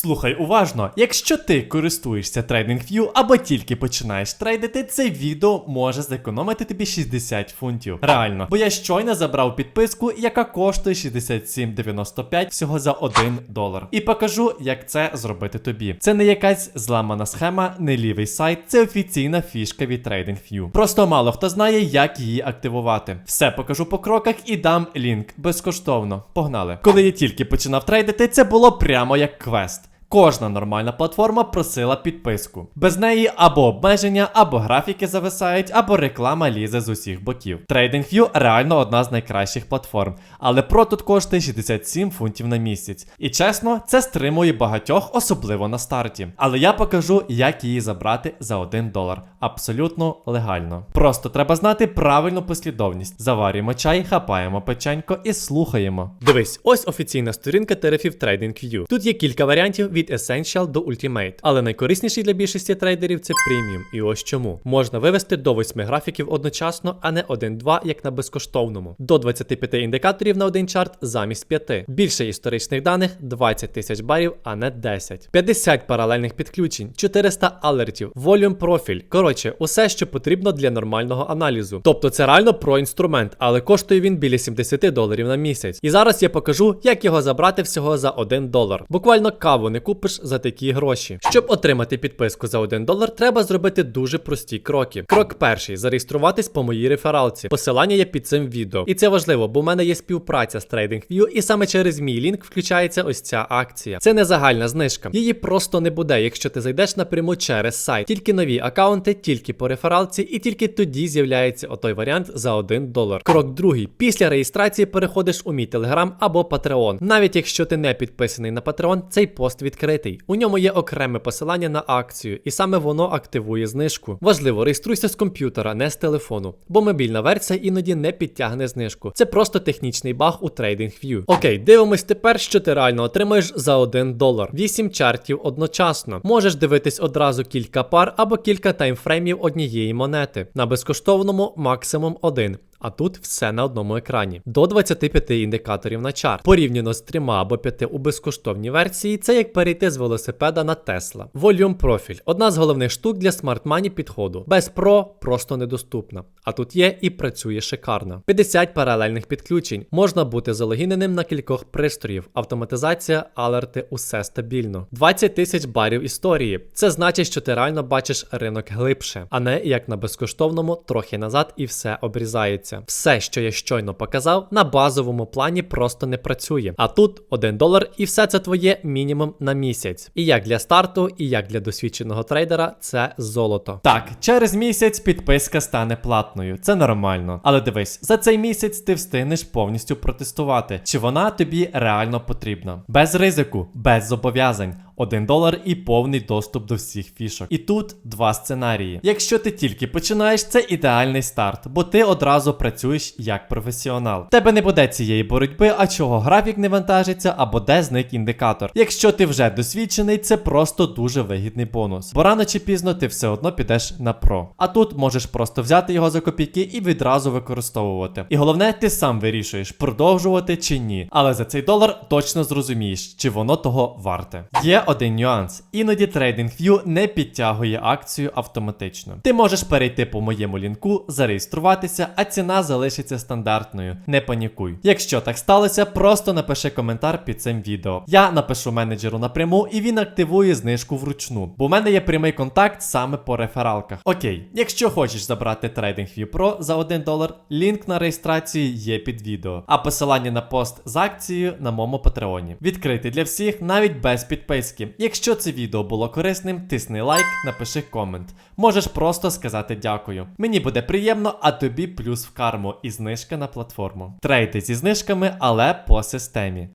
Слухай уважно, якщо ти користуєшся TradingView або тільки починаєш трейдити, це відео може зекономити тобі 60 фунтів. Реально, бо я щойно забрав підписку, яка коштує 67,95 всього за 1 долар. І покажу, як це зробити тобі. Це не якась зламана схема, не лівий сайт, це офіційна фішка від TradingView. Просто мало хто знає, як її активувати. Все покажу по кроках і дам лінк безкоштовно. Погнали. Коли я тільки починав трейдити, це було прямо як квест. Кожна нормальна платформа просила підписку. Без неї або обмеження, або графіки зависають, або реклама лізе з усіх боків. TradingView реально одна з найкращих платформ, але про тут коштує 67 фунтів на місяць. І чесно, це стримує багатьох, особливо на старті. Але я покажу, як її забрати за 1 долар. Абсолютно легально. Просто треба знати правильну послідовність. Заварюємо чай, хапаємо печенько і слухаємо. Дивись, ось офіційна сторінка тарифів TradingView. Тут є кілька варіантів від Essential до Ultimate, але найкорисніший для більшості трейдерів це Premium. І ось чому. Можна вивести до 8 графіків одночасно, а не 1-2, як на безкоштовному. До 25 індикаторів на один чарт замість 5. Більше історичних даних 20 тисяч барів, а не 10. 50 паралельних підключень, 400 алертів, volume профіль. Коротше, усе, що потрібно для нормального аналізу. Тобто це реально про інструмент, але коштує він біля 70 доларів на місяць. І зараз я покажу, як його забрати всього за 1 долар. Буквально каву не купиш за такі гроші. Щоб отримати підписку за 1 долар, треба зробити дуже прості кроки. Крок перший зареєструватись по моїй рефералці. Посилання є під цим відео. І це важливо, бо в мене є співпраця з TradingView, і саме через мій лінк включається ось ця акція. Це не загальна знижка. Її просто не буде, якщо ти зайдеш напряму через сайт. Тільки нові акаунти, тільки по рефералці, і тільки тоді з'являється отой варіант за 1 долар. Крок другий. Після реєстрації переходиш у мій телеграм або Patreon. Навіть якщо ти не підписаний на Patreon, цей пост відкритий. У ньому є окреме посилання на акцію, і саме воно активує знижку. Важливо, реєструйся з комп'ютера, не з телефону, бо мобільна версія іноді не підтягне знижку. Це просто технічний баг у TradingView. Окей, дивимось тепер, що ти реально отримаєш за 1 долар. 8 чартів одночасно. Можеш дивитись одразу кілька пар або кілька таймфреймів однієї монети. На безкоштовному максимум один. А тут все на одному екрані. До 25 індикаторів на чарт. Порівняно з 3 або 5 у безкоштовній версії, це як перейти з велосипеда на Тесла. Volume профіль одна з головних штук для Money підходу. Без Pro просто недоступна. А тут є і працює шикарно. 50 паралельних підключень. Можна бути залогіненим на кількох пристроїв. Автоматизація, алерти, усе стабільно. 20 тисяч барів історії. Це значить, що ти реально бачиш ринок глибше, а не як на безкоштовному, трохи назад і все обрізається. Все, що я щойно показав, на базовому плані просто не працює. А тут 1 долар, і все це твоє мінімум на місяць. І як для старту, і як для досвідченого трейдера, це золото. Так, через місяць підписка стане платною. Це нормально. Але дивись, за цей місяць ти встигнеш повністю протестувати, чи вона тобі реально потрібна. Без ризику, без зобов'язань. 1 долар і повний доступ до всіх фішок. І тут два сценарії. Якщо ти тільки починаєш, це ідеальний старт, бо ти одразу працюєш як професіонал. Тебе не буде цієї боротьби, а чого графік не вантажиться, або де зник індикатор. Якщо ти вже досвідчений, це просто дуже вигідний бонус. Бо рано чи пізно ти все одно підеш на про. А тут можеш просто взяти його за копійки і відразу використовувати. І головне, ти сам вирішуєш, продовжувати чи ні. Але за цей долар точно зрозумієш, чи воно того варте. Є один нюанс. Іноді TradingView не підтягує акцію автоматично. Ти можеш перейти по моєму лінку, зареєструватися, а ціна залишиться стандартною. Не панікуй. Якщо так сталося, просто напиши коментар під цим відео. Я напишу менеджеру напряму і він активує знижку вручну. Бо в мене є прямий контакт саме по рефералках. Окей, якщо хочеш забрати TradingView Pro за 1 долар, лінк на реєстрацію є під відео. А посилання на пост з акцією на моєму патреоні. Відкритий для всіх, навіть без підписки. Якщо це відео було корисним, тисни лайк, напиши комент. Можеш просто сказати дякую. Мені буде приємно, а тобі плюс в карму і знижка на платформу. Трейди зі знижками, але по системі.